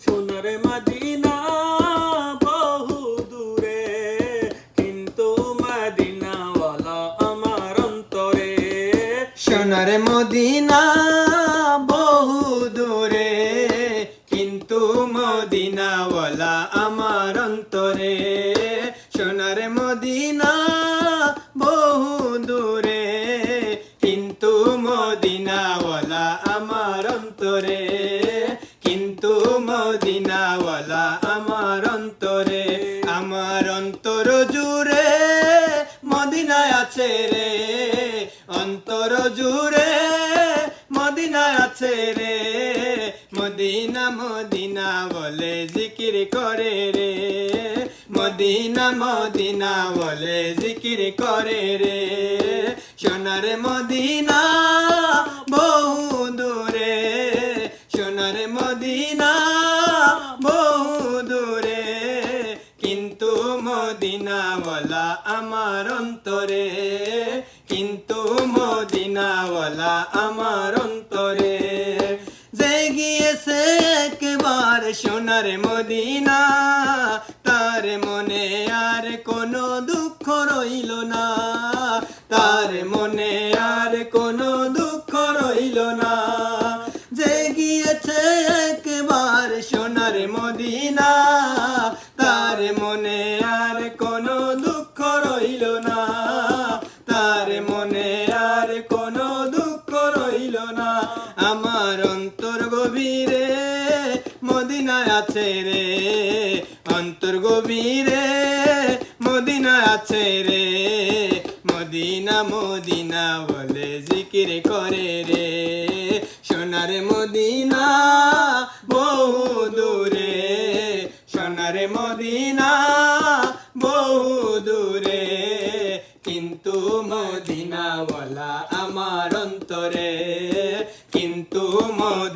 সোনার মদিনা বহু দূরে কিন্তু মদিনাওয়ালা মদিনা বহু কিন্তু আছে রে, অন্তর জুড়ে মদিনায় আছে রে। মদিনা মদিনা বলে জিকির করে রে। মদিনা মদিনা বলে জিকির করে রে। সোনার মদিনা বহু দূরে। সোনার মদিনা বহু দূরে। কিন্তু মদিনাওয়ালা আমার অন্তরে মদিনাওয়ালা আমার অন্তরে। যে গিয়েছে একবার সোনার মদিনা। তার মনে আর কোনো দুঃখ রইল না। তার মনে আর কোনো দুঃখ রইল না। অন্তর গভীরে মদিনা আছে রে। মদিনা মদিনা বলে জিকির করে রে। সোনার মদিনা বহু দূরে। সোনার মদিনা বহু দূরে। কিন্তু মদিনাওয়ালা আমার অন্তরে। কিন্তু মদিনাওয়ালা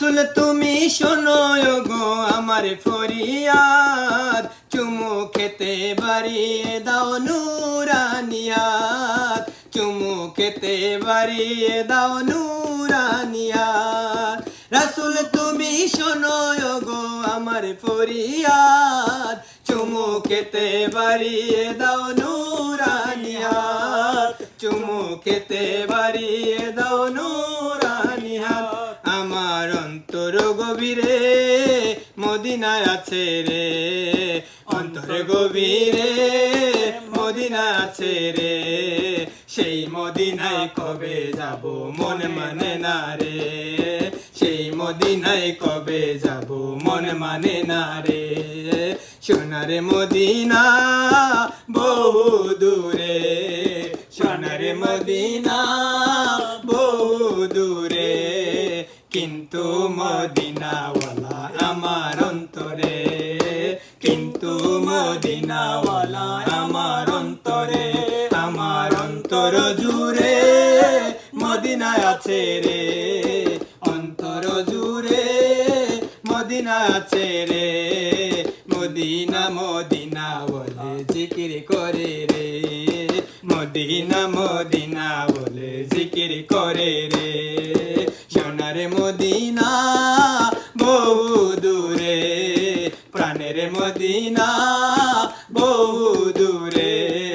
রাসুল, তুমি শোনো গো আমার ফরিয়াদ। চুমু খেতে বাড়িয়ে দাও নুরানিয়াত। চুমু খেতে বাড়িয়ে দাও নুরানিয়াত। রাসুল, তুমি শোনো গো আমার ফরিয়াদ। চুমু খেতে বাড়িয়ে দাও নুরানিয়াত। চুমু খেতে বাড়িয়ে মদিনায় আছে রে, অন্তর গভীরে মদিনায় আছে রে, সেই মদিনায় কবে যাব মন মানে না রে? সেই মদিনায় কবে যাব মন মানে না রে? সোনার মদিনা বহু দূরে, সোনার মদিনা বহু দূরে, কিন্তু মদিনাওয়ালা মদিনাওয়ালা আমার অন্তরে, আমার অন্তর জুড়ে মদিনা আছে রে। অন্তর জুড়ে মদিনা আছে রে। মদিনা মদিনা বলে জিকির করে রে। মদিনা মদিনা বলে জিকির করে রে। সোনার মদিনা মদিনা বহু দূরে।